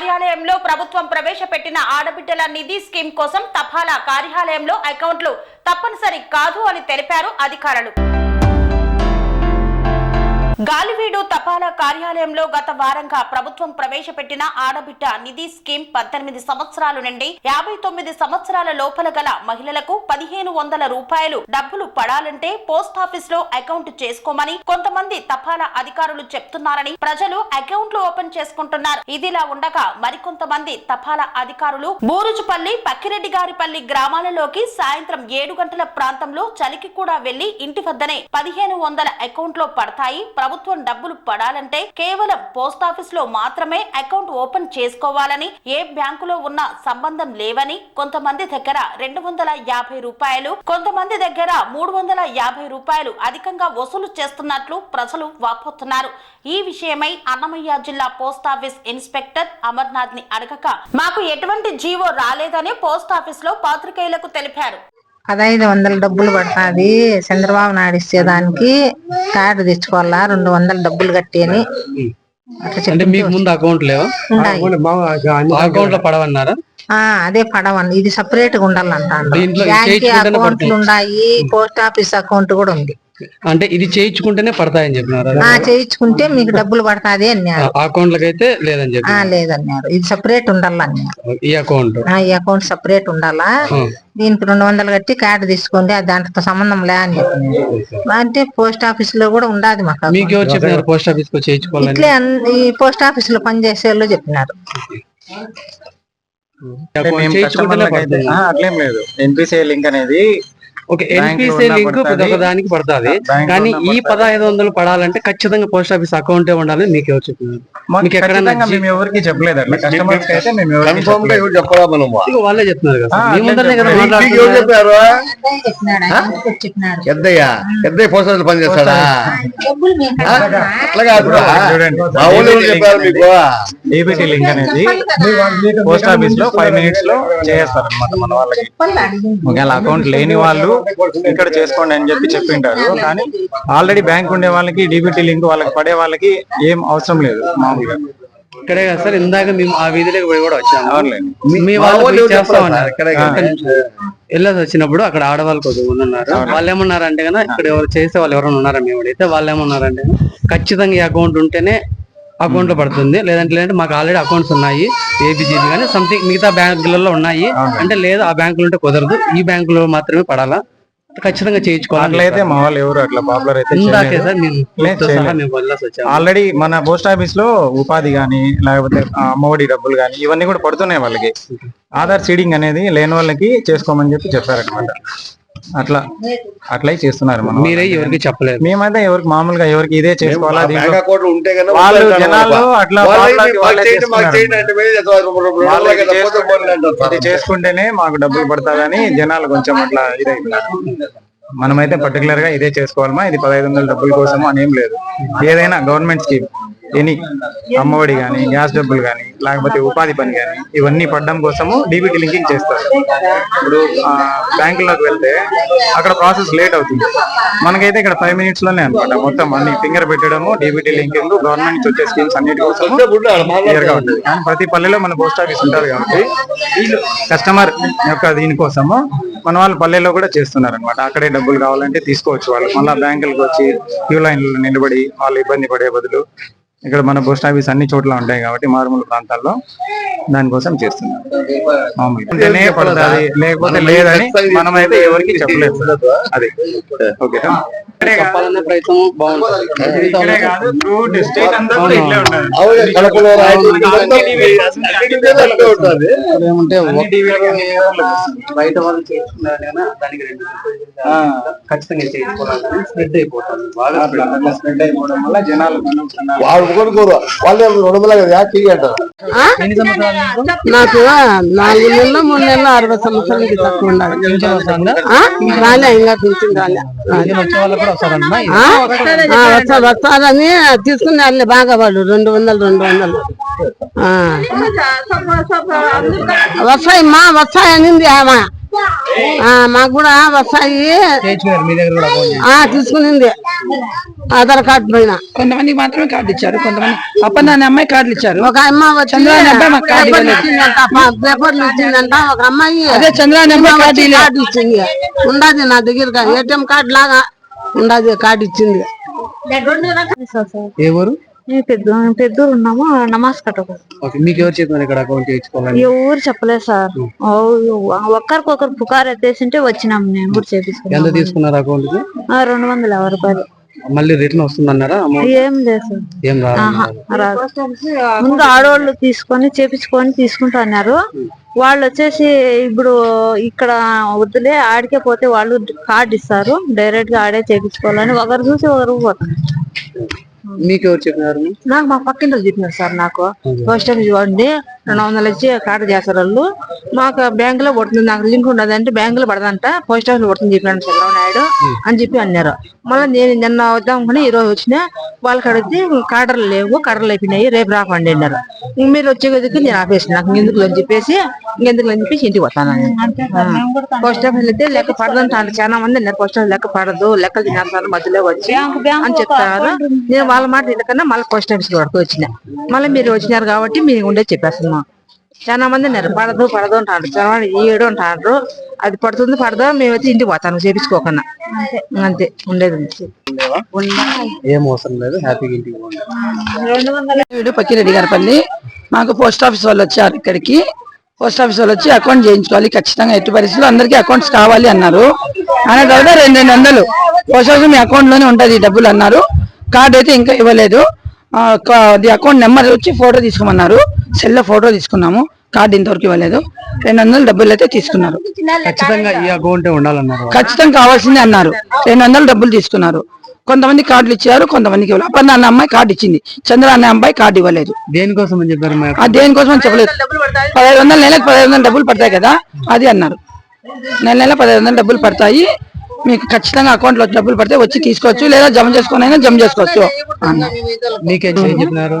కార్యాలయంలో ప్రభుత్వం ప్రవేశపెట్టిన ఆడబిడ్డల నిధి స్కీమ్ కోసం తపాలా కార్యాలయంలో అకౌంట్లు తప్పనిసరి కాదు అని తెలిపారు అధికారులు. గాలివీడు తపాలా కార్యాలయంలో గత వారంగా ప్రభుత్వం ప్రవేశపెట్టిన ఆడబిడ్డ నిధి స్కీమ్ పద్దెనిమిది సంవత్సరాల నుండి యాభై తొమ్మిది సంవత్సరాల లోపల గల మహిళలకు పదిహేను వందల రూపాయలు డబ్బులు పడాలంటే పోస్టాఫీస్లో అకౌంట్ చేసుకోమని కొంతమంది తపాలా అధికారులు చెప్తున్నారని ప్రజలు అకౌంట్లు ఓపెన్ చేసుకుంటున్నారు. ఇదిలా ఉండగా మరికొంతమంది తపాలా అధికారులు బూరుజుపల్లి పక్కిరెడ్డి గారిపల్లి గ్రామాలలోకి సాయంత్రం ఏడు గంటల ప్రాంతంలో చలికి కూడా వెళ్ళి ఇంటి వద్దనే పదిహేను వందల అకౌంట్లో పడతాయి ప్రభుత్వం డబ్బులు పడాలంటే కేవలం పోస్టాఫీస్లో మాత్రమే అకౌంట్ ఓపెన్ చేసుకోవాలని ఏ బ్యాంకులో ఉన్న సంబంధం లేవని కొంతమంది దగ్గర రెండు వందల యాభై రూపాయలు కొంతమంది దగ్గర మూడు వందల యాభై రూపాయలు అధికంగా వసూలు చేస్తున్నట్లు ప్రజలు వాపోతున్నారు. ఈ విషయమై అన్నమయ్య జిల్లా పోస్టాఫీస్ ఇన్స్పెక్టర్ అమర్నాథ్ని అడగక మాకు ఎటువంటి జీవో రాలేదని పోస్టాఫీస్లో పాత్రికేయులకు తెలిపారు. పదహైదు వందల డబ్బులు పడుతుంది చంద్రబాబు నాయుడు ఇచ్చేదానికి కార్డు తెచ్చుకోవాలా? రెండు వందల డబ్బులు కట్టి అని అట్లా అంటే చెప్పి మీకు ముందు అకౌంట్ లేవా? ఉండాయి. అకౌంట్లో పడవన్నారా? ఆ అదే పడవని. ఇది సపరేట్గా ఉండాలంట బ్యాంక్ అకౌంట్లు. ఉన్నాయి పోస్ట్ ఆఫీస్ అకౌంట్ కూడా ఉంది. అంటే ఇది చేయించుకుంటేనే పడతాయని చెప్పినారా? ఆ చేయించుకుంటే మీకు డబ్బులు పడుతుంది అన్నారు. అకౌంట్ అయితే లేదని చెప్పి ఆ లేదన్నారు. ఇది సపరేట్ ఉండాలన్నారు ఈ అకౌంట్? ఆ, ఈ అకౌంట్ సపరేట్ ఉండాలా? దీనికి రెండు వందలు కట్టి కార్డు తీసుకోండి అది దాంట్లో సంబంధం లే అని చెప్పినారు. అంటే పోస్ట్ ఆఫీస్లో కూడా ఉండాది మాకు account. మీకు ఎవరు చెప్పినారు పోస్ట్ ఆఫీస్ ఇట్లే అన్- ఈ పోస్ట్ ఆఫీస్లో పనిచేసే వాళ్ళు చెప్పినారు. అట్లేం లేదు. ఎన్పిసిఐ లింక్ అనేది ఓకే ఎన్పిసి లింక్ ప్రతి దానికి పడుతుంది. కానీ ఈ పదహైదు వందలు పడాలంటే ఖచ్చితంగా పోస్ట్ ఆఫీస్ అకౌంటే ఉండాలని మీకు ఎవరు చెప్పినారు ఎవరికి చెప్పలేదు వాళ్ళే చెప్తున్నారు కదా. మీ ముందరనే కదా. చెప్పారు. పెద్దయ్య పెద్దయ్య పోస్ట్ ఆఫీస్? అట్లా. మా ఊళ్ళో చెప్పారు మీకు? లింక్ అనేది పోస్ట్ ఆఫీస్లో ఫైవ్ మినిట్స్లో చేస్తారు అనమాట మన వాళ్ళకి. ఒకవేళ అకౌంట్ లేని వాళ్ళు ఇక్కడ చేసుకోండి అని చెప్పి చెప్పింటారు. కానీ ఆల్రెడీ బ్యాంక్ ఉండే వాళ్ళకి డీబీటీ లింక్ వాళ్ళకి పడే వాళ్ళకి ఏం అవసరం లేదు. మామూలుగా. ఇక్కడే కదా సార్ ఇందాక మేము ఆ వీధిలోకి పోయి కూడా వచ్చాము. మీ వాళ్ళు చేస్తా ఉన్నారు? ఇక్కడే. వెళ్ళేసి వచ్చినప్పుడు అక్కడ ఆడవాళ్ళు కొద్దిగా ఉన్నారు. వాళ్ళు ఏమన్నారంటే కదా ఇక్కడ ఎవరు చేసే వాళ్ళు ఎవరైనా ఉన్నారా మేము అయితే వాళ్ళు ఏమన్నారంటే ఖచ్చితంగా ఈ అకౌంట్ ఉంటేనే అకౌంట్లో పడుతుంది. లేదంటే లేదంటే మాకు ఆల్రెడీ అకౌంట్స్ ఉన్నాయి ఏబిజిబి కానీ సంథింగ్ మిగతా బ్యాంకులలో ఉన్నాయి. అంటే లేదు ఆ బ్యాంకులు ఉంటే కుదరదు. ఈ బ్యాంకులో మాత్రమే పడాలా? ఖచ్చితంగా చేయించుకోవాలి. అట్లయితే మా వాళ్ళు ఎవరు అట్లా పాపులర్ అయితే ఇందాకే. సార్ వదిలేసి ఆల్రెడీ మన పోస్ట్ ఆఫీస్లో ఉపాధి గాని లేకపోతే అమ్మఒడి డబ్బులు గాని ఇవన్నీ కూడా పడుతున్నాయి వాళ్ళకి. ఆధార్ సీడింగ్ అనేది లేని వాళ్ళకి చేసుకోమని చెప్పి చెప్పారనమాట అట్లా అట్లా చేస్తున్నారు మనం మీరే ఎవరికి చెప్పలేదు మేమైతే ఎవరికి మామూలుగా ఎవరికి ఇదే చేసుకోవాలా ఉంటే వాళ్ళు జనాలు. అట్లా ఇది. ఇది చేసుకుంటేనే మాకు డబ్బులు పడతాదని జనాలు కొంచెం అట్లా ఇదైపోయినారు మనమైతే పర్టికులర్గా ఇదే చేసుకోవాలమా? ఇది పదహైదు వందల డబ్బుల కోసం అని ఏం లేదు. ఏదైనా గవర్నమెంట్ స్కీమ్. ఎనీ అమ్మఒడి గాని గ్యాస్ డబ్బులు గాని లేకపోతే ఉపాధి పని గాని ఇవన్నీ పడడం కోసము డీబీటీ లింకింగ్ చేస్తారు. ఇప్పుడు ఆ, బ్యాంకులోకి వెళ్తే అక్కడ ప్రాసెస్ లేట్ అవుతుంది. మనకైతే ఇక్కడ ఫైవ్ మినిట్స్లోనే అనమాట మొత్తం అన్ని ఫింగర్ పెట్టడము డీబీటీ లింకింగ్ గవర్నమెంట్ నుంచి వచ్చే స్కీమ్స్ అన్నిటి కోసం. క్లియర్గా ఉంటుంది. కానీ ప్రతి పల్లెలో మన పోస్ట్ ఆఫీస్ ఉంటుంది కాబట్టి కస్టమర్ యొక్క దీనికోసము మన వాళ్ళు పల్లెల్లో కూడా చేస్తున్నారు అనమాట అక్కడే డబ్బులు కావాలంటే తీసుకోవచ్చు వాళ్ళు. మళ్ళీ బ్యాంకులకు వచ్చి క్యూ లైన్లో నిలబడి వాళ్ళు ఇబ్బంది పడే బదులు ఇక్కడ మన పోస్ట్ ఆఫీస్ అన్ని చోట్ల ఉంటాయి కాబట్టి మారుమూల ప్రాంతాల్లో దానికోసం పడుతుంది లేకపోతే లేదని మనమైతే ఎవరికి చెప్పలేదు అది. ఓకే. ఏమంటే బయట వాళ్ళు చేస్తున్నారు కదా దానికి రెండు ఆ. ఖచ్చితంగా స్ప్రెడ్ అయిపోతుంది. spread అయిపోవడం వల్ల జనాలు వాడు కొనుక్కోరు వాళ్ళే కదా చెయ్యి అంటారు. నాకు? నాలుగు నెలలు మూడు నెలలు అరవై సంవత్సరాలకి తక్కువ ఉండాలి? రాలే ఇంకా పింఛన్ రాలే. వచ్చే వస్తారని తీసుకున్నారు బాగా వాళ్ళు. రెండు వందలు రెండు వందలు. వస్తాయమ్మా వస్తాయనింది ఆమె. ఆ, మాకు కూడా వస్తాయి. చేయించుకున్నారు మీ దగ్గర కూడా అకౌంట్ ఆ తీసుకునింది. ఆధార్ కార్డు పైన. కొంతమందికి మాత్రమే కార్డు ఇచ్చారు కొంతమంది అప్పన్న అనే అమ్మాయి కార్డులు ఇచ్చారు. ఒక అమ్మ వచ్చి చంద్రబాబు అబ్బాయి మాకు కార్డు పేపర్లు. ఇచ్చిందంట ఒక అమ్మాయి అదే చంద్రబాబు అబ్బాయి అమ్మ కార్డు వచ్చి ఇవ్వలేదు. కార్డు ఇచ్చింది. ఉండదు నా దగ్గర ఏటీఎం కార్డు లాగా ఉండదు కార్డు ఇచ్చింది. ఏ ఊరు? పెద్ద పెద్దూరు ఉన్నాము? నమాజ్ కట్టకు ఓకే మీకు ఎవరు చెప్పినారు ఇక్కడ అకౌంట్ చేయించుకోవాలని? ఎవరు చెప్పలేదు సార్. ఓ, ఒక్కరికొకరు పుకారు ఎత్తేసింటే వచ్చినాం నేను కూడా ఎంత చేపించుకున్నాం తీసుకున్నారు అకౌంట్ రెండు వందల యాభై రూపాయలు. మళ్ళీ రిటర్న్ వస్తుందన్నారా ఏం లేదు సార్. ఏం రాదు. ముందు ఆడవాళ్ళు తీసుకొని చేపించుకొని తీసుకుంటా అన్నారు. వాళ్ళు వచ్చేసి ఇప్పుడు ఇక్కడ వద్దులే ఆడికే పోతే వాళ్ళు కార్డు ఇస్తారు. డైరెక్ట్గా ఆడే చేపించుకోవాలని. ఒకరు చూసి ఒకరు పోతారు. మీకు ఎవరు చెప్పినారు? నాకు మా పక్కింటి చెప్పినారు సార్ నాకు. పోస్ట్ ఆఫీస్ వాడిని రెండు వందలు ఇచ్చి కార్డు చేస్తారు వాళ్ళు మాకు బ్యాంక్లో పడుతుంది నాకు లింక్ ఉండదు అంటే బ్యాంక్లో పడదంట. పోస్ట్ ఆఫీస్లో పడుతుంది చెప్పినాడు చంద్రబాబు నాయుడు. అని చెప్పి అన్నారు. మళ్ళీ నేను నిన్న వద్దాం అనుకుని ఈ రోజు వచ్చిన వాళ్ళకి అడిగితే కార్డర్లు లేవు కార్డర్లు అయిపోయినాయి రేపు రాకండి అన్నారు. ఇంక మీరు వచ్చే కొద్దికి నేను ఆపేసి నాకు ఎందుకు అని చెప్పేసి ఇంకెందుకు అని చెప్పేసి ఇంటికి వస్తాను పోస్ట్ ఆఫీస్ అయితే లెక్క పడదంటారు చాలా మంది అన్నారు. పోస్ట్ ఆఫీస్ లెక్క పడదు. లెక్కలు తినేస్తారు. మధ్యలో వచ్చి అని చెప్తారు. నేను వాళ్ళ మాట వినకన్నా మళ్ళీ పోస్ట్ ఆఫీస్ వరకు వచ్చిన. మళ్ళీ మీరు వచ్చినారు కాబట్టి మీరు ఉండే చెప్పేస్తున్నాం. చాలా మంది అన్నారు పడదు పడదు అంటారు. చాలా మంది ఏడు అంటారు. అది పడుతుంది పడదా? మేమైతే ఇంటికి పోతాను చేపించుకోకన్నా. అంతే. ఉండేది. ఏం అవసరం లేదు. హ్యాపీగా ఇంటికి పోండి. వీడు పక్కిరెడ్డి గారిపల్లి మాకు పోస్ట్ ఆఫీస్ వాళ్ళు వచ్చారు ఇక్కడికి. పోస్ట్ ఆఫీస్ వాళ్ళు వచ్చి అకౌంట్ చేయించుకోవాలి. ఖచ్చితంగా ఎట్టి పరిస్థితుల్లో అందరికీ అకౌంట్స్ కావాలి అన్నారు. అనే తర్వాత రెండు రెండు వందలు. పోస్ట్ ఆఫీస్ మీ అకౌంట్లోనే ఉంటది ఈ డబ్బులు అన్నారు. కార్డు అయితే ఇంకా ఇవ్వలేదు. అకౌంట్ నెంబర్ వచ్చి ఫోటో తీసుకోమన్నారు. సెల్లో ఫోటో తీసుకున్నాము. కార్డు ఇంతవరకు ఇవ్వలేదు. రెండు వందలు డబ్బులు అయితే తీసుకున్నారు. ఖచ్చితంగా ఈ అకౌంట్ ఉండాలన్నారు వాళ్ళు. ఖచ్చితంగా కావాల్సిందే అన్నారు. రెండు వందలు డబ్బులు తీసుకున్నారు. కొంతమంది కార్డులు ఇచ్చారు కొంతమందికి ఇవ్వలేదు. అప్పన్న అన్న అమ్మాయి కార్డు ఇచ్చింది. చంద్ర అన్న అమ్మాయి కార్డు ఇవ్వలేదు. దేనికోసం అని చెప్పారు దేనికోసం అని చెప్పలేదు. పదహైదు వందలు నెలకు పదహైదు వందలు డబ్బులు పడతాయి కదా అది అన్నారు. నెల నెల పదహైదు వందలు డబ్బులు పడతాయి. మీకు ఖచ్చితంగా అకౌంట్లో డబ్బులు పడితే వచ్చి తీసుకోవచ్చు లేదా జమ చేసుకొని అయినా జమ చేసుకోవచ్చు. అన్నారు మీకేం ఏం చెప్పినారు?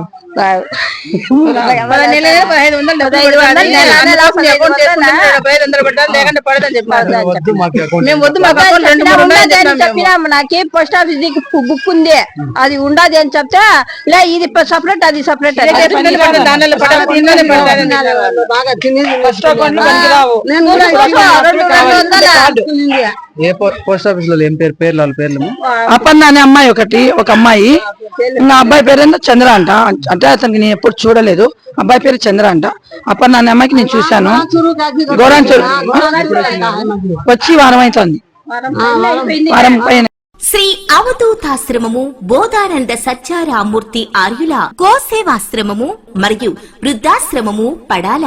నాకు పోస్ట్ ఆఫీస్ బుక్ ఉంది. అది ఉండదు అని చెప్తే లే ఇది సపరేట్ అది సపరేట్. బాగా ఏ పోస్ట్ ఆఫీస్లో ఏం పేరు? పేర్లు? వాళ్ళ పేర్లు? అప్పన్న అనే అమ్మాయి ఒకటి ఒక అమ్మాయి. ఇంకా అబ్బాయి పేరు ఏందో చంద్ర అంట. అంటే అతనికి నేను ఎప్పుడు చూడలేదు. అబ్బాయి పేరు చంద్ర అంట. అప్పన్న అనే అమ్మాయికి నేను చూశాను. గోరాంచూరు. వచ్చి వారం అవుతుంది వారం పైన. శ్రీ అవధూతాశ్రమము బోధానంద సత్యారామూర్తి ఆర్యుల గోసేవాశ్రమము మరియు వృద్ధాశ్రమము పడాల.